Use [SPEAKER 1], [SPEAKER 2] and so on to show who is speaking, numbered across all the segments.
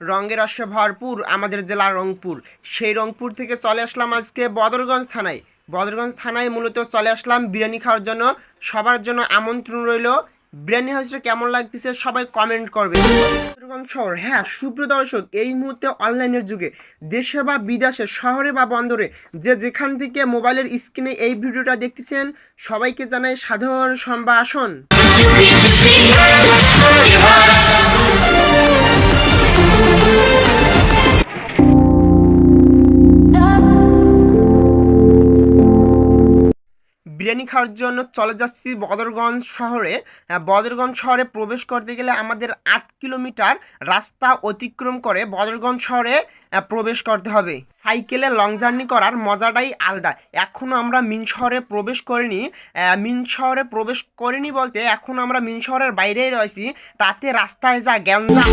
[SPEAKER 1] রঙের রসে ভরপুর আমাদের জেলা রংপুর সেই রংপুর থেকে চলে আসলাম আজকে বদরগঞ্জ থানায় বদরগঞ্জ থানায় মূলত চলে আসলাম বিরিয়ানি খাওয়ার জন্য সবার জন্য আমন্ত্রণ রইল বিরিয়ানি হাউসটা কেমন লাগতেছে সবাই কমেন্ট করবে বদরগঞ্জ শহর হ্যাঁ সুপ্রিয় দর্শক এই মুহূর্তে অনলাইনের যুগে দেশে বা বিদেশে শহরে বা বন্দরে যে যেখান থেকে মোবাইলের স্ক্রিনে এই ভিডিওটা দেখতেছেন সবাইকে জানাই সাধারণ সম্ভাষণ বিরিয়ানি খাওয়ার জন্য চলে যাচ্ছি বদরগঞ্জ শহরে। বদরগঞ্জ শহরে প্রবেশ করতে গেলে আমাদের আট কিলোমিটার রাস্তা অতিক্রম করে বদরগঞ্জ শহরে প্রবেশ করতে হবে। সাইকেলে লং জার্নি করার মজাটাই আলাদা। এখনও আমরা মিন শহরে প্রবেশ করিনি। মিন শহরে প্রবেশ করিনি বলতে এখন আমরা মিন শহরের বাইরেই রয়েছি। তাতে রাস্তায় যা গ্যাঞ্জাম।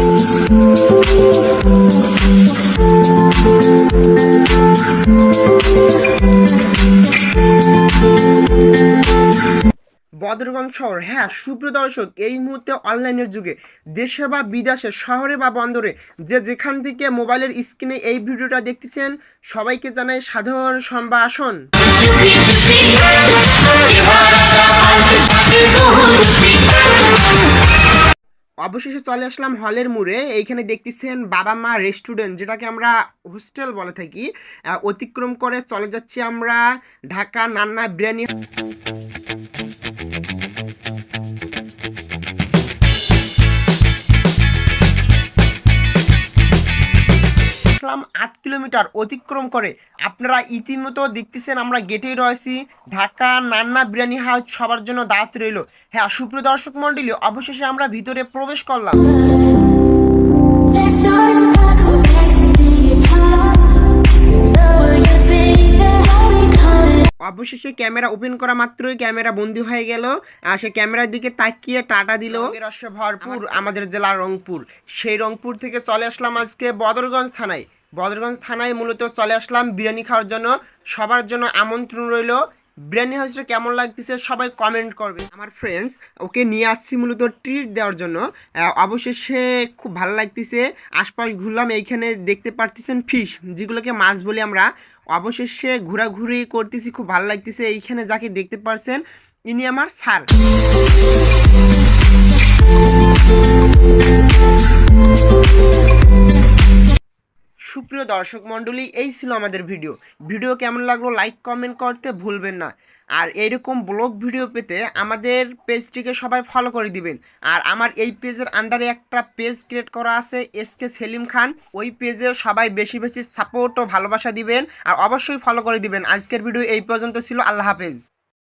[SPEAKER 1] বদরগঞ্জ শহর। হ্যাঁ সুপ্রিয় দর্শক, এই মুহূর্তে অনলাইনের যুগে দেশে বা বিদেশে, শহরে বা বন্দরে, যে যেখান থেকে মোবাইলের স্ক্রিনে এই ভিডিওটা দেখতেছেন, সবাইকে জানাই সাধারণ সম্ভাষণ। অবশেষে চলে আসলাম হলের মোড়ে। এইখানে দেখতেছেন বাবা মা রেস্টুরেন্ট, যেটাকে আমরা হোস্টেল বলে থাকি। অতিক্রম করে চলে যাচ্ছি আমরা ঢাকা নান্না বিরিয়ানি আসলাম আট কিলোমিটার অতিক্রম করে। আপনারা ইতিমতো দেখতেছেন আমরা গেটেই রয়েছি। ঢাকা নান্না বিরিয়ানি হাউস সবার জন্য দাঁত রইল। হ্যাঁ সুপ্রিয় দর্শক মণ্ডলী অবশেষে আমরা ভিতরে প্রবেশ করলাম। অবশেষে ক্যামেরা ওপেন করা মাত্রই ক্যামেরা বন্দি হয়ে গেল। আর সে ক্যামেরার দিকে তাকিয়ে টাটা দিল। রসে ভরপুর আমাদের জেলা রংপুর। সেই রংপুর থেকে চলে আসলাম আজকে বদরগঞ্জ থানায়। বদরগঞ্জ থানায় মূলত চলে আসলাম বিরিয়ানি খাওয়ার জন্য। সবার জন্য আমন্ত্রণ রইল। বিরিয়ানি হাউসটা কেমন লাগতেছে সবাই কমেন্ট করবে। আমার ফ্রেন্ডস ওকে নিয়ে আসছি মূলত ট্রিট দেওয়ার জন্য। অবশেষে খুব ভালো লাগতেছে। আশপাশ ঘুরলাম, এইখানে দেখতে পারতেছেন ফিশ যেগুলোকে মাছ বলি আমরা। অবশেষে ঘোরাঘুরি করতেছি, খুব ভালো লাগতেছে। এইখানে যাকে দেখতে পারছেন, ইনি আমার স্যার সুপ্রিয় দর্শক মণ্ডলী, এই ছিল আমাদের ভিডিও। ভিডিও কেমন লাগল লাইক কমেন্ট করতে ভুলবেন না। আর এইরকম ব্লগ ভিডিও পেতে আমাদের পেজটিকে সবাই ফলো করে দিবেন। আর আমার এই পেজের আন্ডারে একটা পেজ ক্রিয়েট করা আছে এস কে সেলিম খান। ওই পেজে সবাই বেশি বেশি সাপোর্ট ও ভালোবাসা দিবেন। আর অবশ্যই ফলো করে দিবেন। আজকের ভিডিও এই পর্যন্ত ছিল। আল্লাহ হাফেজ।